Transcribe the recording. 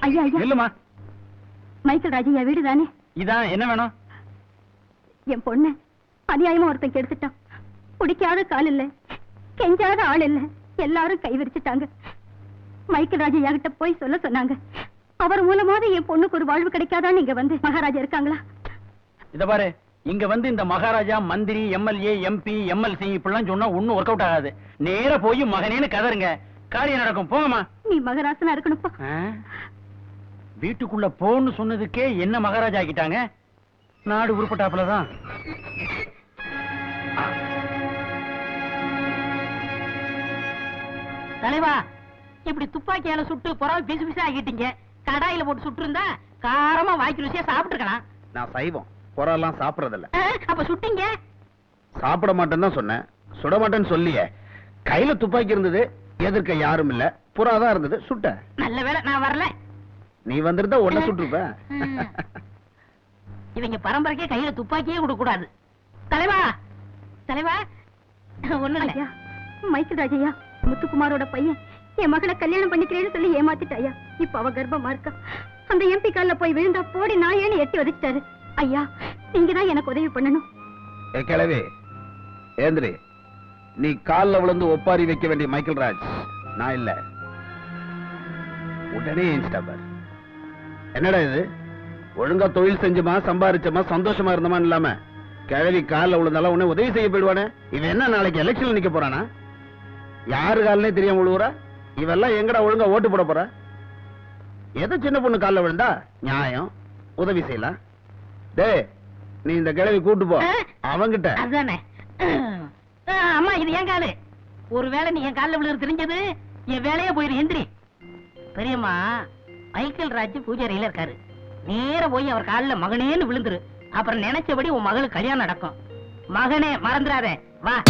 ஐயா ஐயா. நில்லுமா. மைக்கேல் ராஜையா வீடு தானே? இதான் என்ன வேணும்? என் பொண்ணு அநியாயமா ஒருத்தன் கெடுத்துட்டான். குடிக்காத கால் இல்ல. கெஞ்சாத ஆள் இல்ல. எல்லாரும் கை விரிச்சிட்டாங்க. மைக்கேல் ராஜையா கிட்ட போய் சொல்ல சொன்னாங்க. அவர் மூலமாவது என் பொண்ணுக்கு ஒரு வாழ்வு கிடைக்காதான்னு இங்க வந்து மகாராஜா இருக்காங்களா? இத பாரு இங்க வந்து இந்த மகாராஜா மந்திரி எம்எல்ஏ எம்பி எம்எல்சி இப்படிலாம் சொன்னா ஒண்ணும் ஒர்க் அவுட் ஆகாது. நேரா போய் மகனேன்னு கதருங்க. காரியம் நடக்கும். போங்கம்மா. நீ மகராசனா இருக்கணும்ப்பா. ஆ? வீட்டுக்குள்ள போன்னு சொன்னதுக்கே என்ன மகாராஜா ஆக்கிட்டாங்க? நாடு உருப்பட்டாப்புல தான். தலைவா இப்படி துப்பாக்கியால சுட்டு புறாவை பிசு பிசு ஆக்கிட்டீங்க. கடாயில போட்டு சுட்டு இருந்தா காரமா வாய்க்கு ருசியா சாப்பிட்டுருக்கலாம். நான் சைவம். புறெல்லாம் சாப்பிடறதில்ல. அப்ப சுட்டீங்க. சாப்பிட மாட்டேன்னு தான் சொன்னேன். சுட மாட்டேன்னு சொல்லியே. கையில துப்பாக்கி இருந்தது எதிர்க்க யாரும் இல்ல. புறா தான் இருந்தது சுட்ட நல்ல வேளை நான் வரல. நீ வந்திருந்தா உடனே சுட்டிருப்ப. இவங்க பரம்பரைக்கே கையில துப்பாக்கியே கொடுக்க கூடாது. தலைவா தலைவா. ஒண்ணு இல்ல. ஐயா மைக்கேல் ராஜையா முத்துக்குமாரோட பையன் என் மகளை கல்யாணம் பண்ணிக்கிறேன்னு சொல்லி ஏமாத்திட்டாயா இப்ப அவ கர்ப்பமா இருக்கா? அந்த எம்பி கால்ல போய் விழுந்தா போடி நாயேன்னு எட்டி வதச்சிட்டாரு. ஐயா நீங்க தான் எனக்கு உதவி பண்ணணும். ஏ கிழவி ஏந்திரி நீ கால்ல விழுந்து ஒப்பாரி வைக்க வேண்டிய மைக்கேல் ராஜ் நான் இல்ல. உடனே ஏஞ்சிட்டா பாரு. என்னடா இது? ஒழுங்கா தொழில் செஞ்சுமா சம்பாரிச்சமா சந்தோஷமா இருந்தமா இல்லாம கிழவி கால்ல விழுந்தாலும் உடனே உதவி செய்ய போயிடுவானே? இவன் என்ன நாளைக்கு எலெக்ஷன்ல நிக்க போறானா? யாரு கால்னே தெரியாம விழுவுறா? இவெல்லாம் எங்கடா ஒழுங்கா ஓட்டு போட போறா? எது சின்ன பொண்ணு கால்ல விழுந்தா நியாயம்? உதவி செய்யலாம். டேய் நீ இந்த கிழவி கூட்டு போ. அவங்கிட்ட. அதுதானே. ஆ, அம்மா இது என் காலு. ஒருவேளை நீ என் கால்ல விழுந்து தெரிஞ்சது என் வேலையே போயிரு எந்திரி. பெரியம்மா மைக்கேல் ராஜ் பூஜாரியில இருக்காரு. நேர போய் அவர் காலில் மகனேன்னு விழுந்துரு. அப்புறம் நினைச்சபடி உன் மகளுக்கு கல்யாணம் நடக்கும். மகனே மறந்துடாத வா.